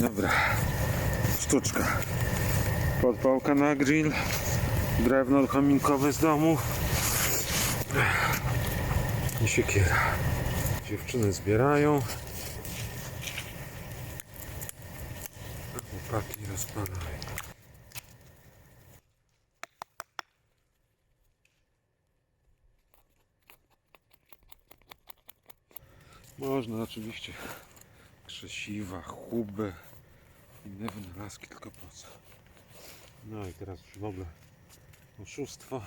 Dobra, sztuczka. Podpałka na grill, drewno chominkowe z domu i siekiera. Dziewczyny zbierają. Chłopaki rozpalają. Można oczywiście krzesiwa, chuby, inne wynalazki, tylko po co? No i teraz już w ogóle oszustwo.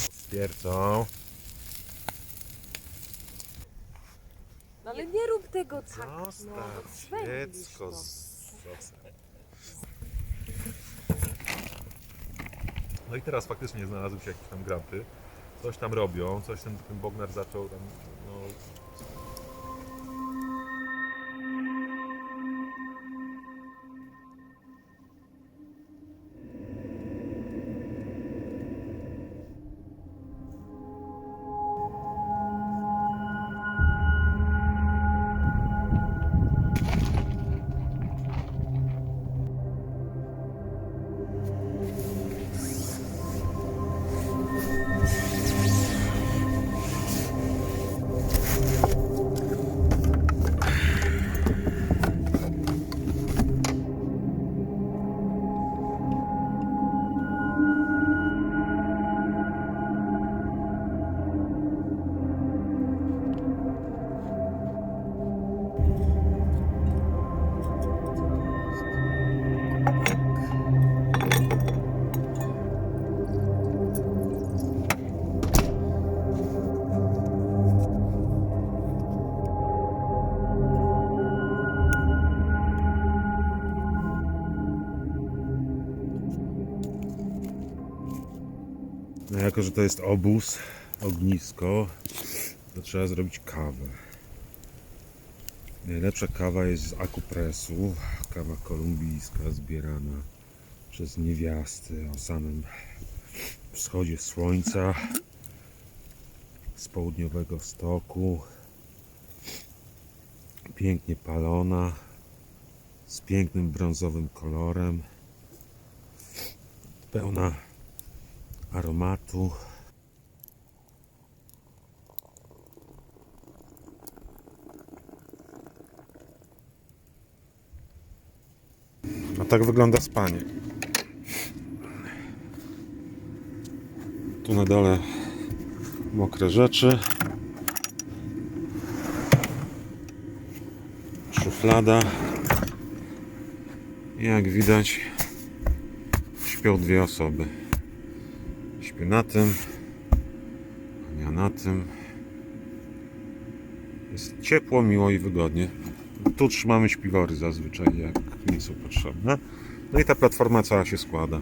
Stwierdzą. No ale nie rób tego tak. Zostaw no, dziecko no. No i teraz faktycznie znalazły się jakieś tam grampy. Coś tam robią, coś ten, ten Bognar zaczął tam, no... No jako, że to jest obóz, ognisko, to trzeba zrobić kawę. Najlepsza kawa jest z akupresu, kawa kolumbijska zbierana przez niewiasty o samym wschodzie słońca z południowego stoku. Pięknie palona, z pięknym brązowym kolorem, pełna aromatu. A tak wygląda spanie. Tu na dole mokre rzeczy. Szuflada. Jak widać, śpią dwie osoby. Na tym, Ania na tym. Jest ciepło, miło i wygodnie. Tu trzymamy śpiwory zazwyczaj, jak nie są potrzebne. No i ta platforma cała się składa.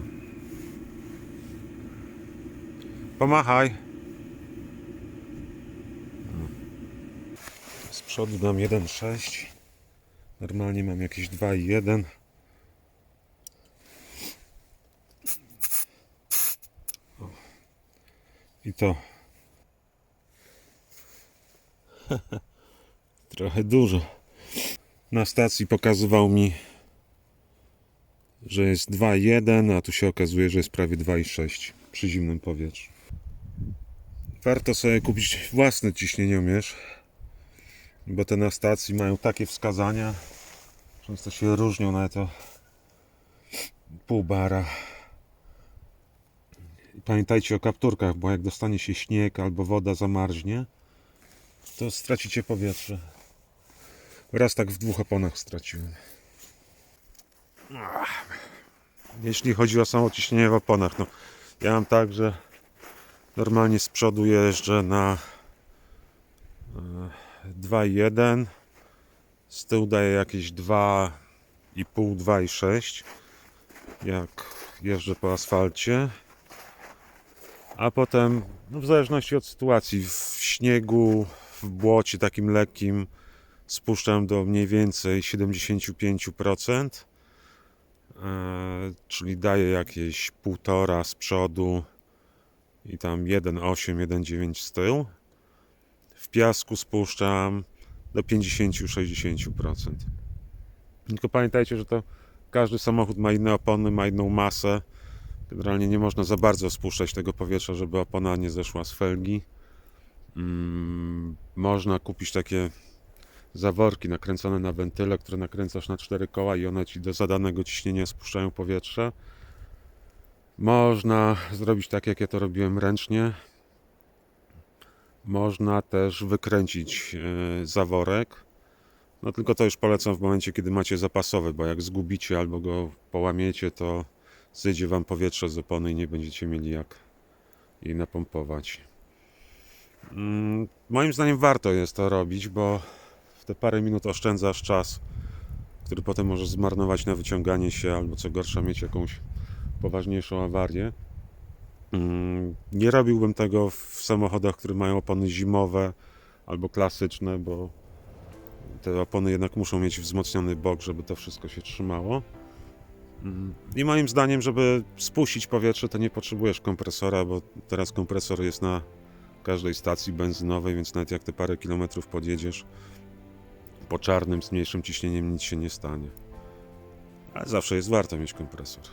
Pomachaj. No. Z przodu dam 1,6. Normalnie mam jakieś 2,1. To trochę dużo. Na stacji pokazywał mi, że jest 2,1, a tu się okazuje, że jest prawie 2,6 przy zimnym powietrzu. Warto sobie kupić własny ciśnieniomierz, bo te na stacji mają takie wskazania, często się różnią nawet o pół bara. Pamiętajcie o kapturkach, bo jak dostanie się śnieg albo woda zamarznie, to stracicie powietrze. Raz tak w dwóch oponach straciłem. Jeśli chodzi o samo ciśnienie w oponach, no ja mam tak, że normalnie z przodu jeżdżę na e, 2,1. Z tyłu daje jakieś 2,5, 2,6. Jak jeżdżę po asfalcie. A potem, no w zależności od sytuacji, w śniegu, w błocie takim lekkim spuszczam do mniej więcej 75%. E, czyli daje jakieś 1,5 z przodu i tam 1,8, 1,9 z tyłu. W piasku spuszczam do 50-60%. Tylko pamiętajcie, że to każdy samochód ma inne opony, ma inną masę. Generalnie nie można za bardzo spuszczać tego powietrza, żeby opona nie zeszła z felgi. Mm, można kupić takie zaworki nakręcone na wentyle, które nakręcasz na cztery koła i one ci do zadanego ciśnienia spuszczają powietrze. Można zrobić tak, jak ja to robiłem ręcznie. Można też wykręcić e, zaworek. No tylko to już polecam w momencie, kiedy macie zapasowy, bo jak zgubicie albo go połamiecie, to zejdzie wam powietrze z opony i nie będziecie mieli jak jej napompować. Mm, Moim zdaniem warto jest to robić, bo w te parę minut oszczędzasz czas, który potem możesz zmarnować na wyciąganie się, albo co gorsza, mieć jakąś poważniejszą awarię. Mm, Nie robiłbym tego w samochodach, które mają opony zimowe albo klasyczne, bo te opony jednak muszą mieć wzmocniony bok, żeby to wszystko się trzymało. I moim zdaniem, żeby spuścić powietrze, to nie potrzebujesz kompresora, bo teraz kompresor jest na każdej stacji benzynowej, więc nawet jak te parę kilometrów podjedziesz po czarnym z mniejszym ciśnieniem, nic się nie stanie. Ale zawsze jest warto mieć kompresor.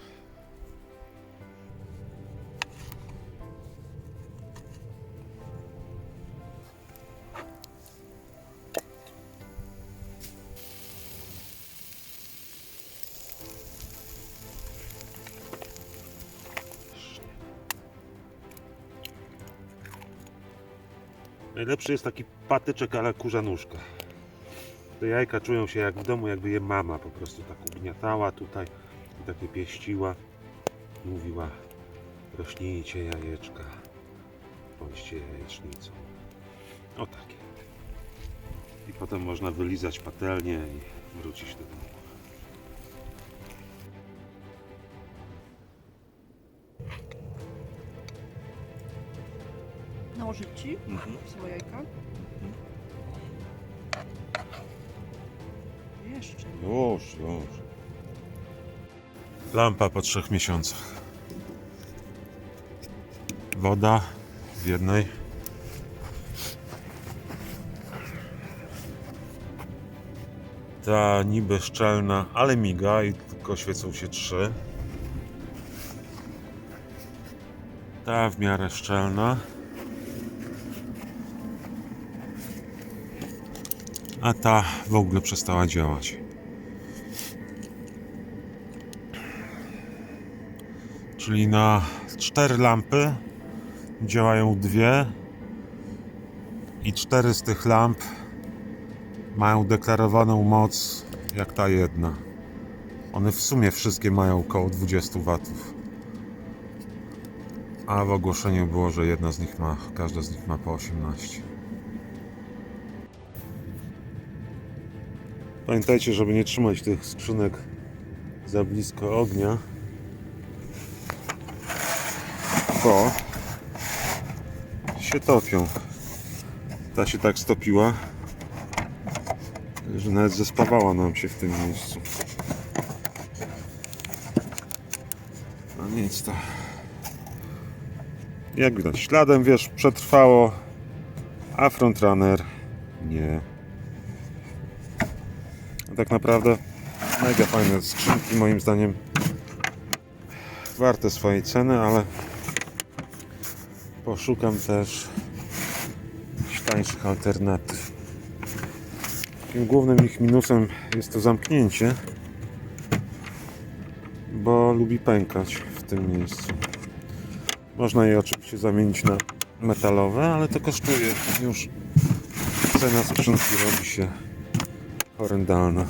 Najlepszy jest taki patyczek, ale kurza nóżka. Te jajka czują się jak w domu, jakby je mama po prostu tak ugniatała tutaj i takie pieściła. Mówiła, rośnijcie jajeczka, bądźcie jajecznicą. O takie. I potem można wylizać patelnię i wrócić do domu. Nałożyć ci swoje jajka? Jeszcze. Już, już. Lampa po trzech miesiącach. Woda w jednej. Ta niby szczelna, ale miga i tylko świecą się trzy. Ta w miarę szczelna. A ta w ogóle przestała działać. Czyli na cztery lampy działają dwie i cztery z tych lamp mają deklarowaną moc jak ta jedna. One w sumie wszystkie mają około 20 watów. A w ogłoszeniu było, że jedna z nich ma, każda z nich ma po 18. Pamiętajcie, żeby nie trzymać tych skrzynek za blisko ognia. Bo się topią. Ta się tak stopiła, że nawet zespawała nam się w tym miejscu. No nic to. Jak widać, śladem wiesz, przetrwało, a frontrunner nie. Tak naprawdę mega fajne skrzynki moim zdaniem warte swojej ceny, ale poszukam też tańszych alternatyw. Takim głównym ich minusem jest to zamknięcie, bo lubi pękać w tym miejscu. Można je oczywiście zamienić na metalowe, ale to kosztuje już cena skrzynki robi się орендана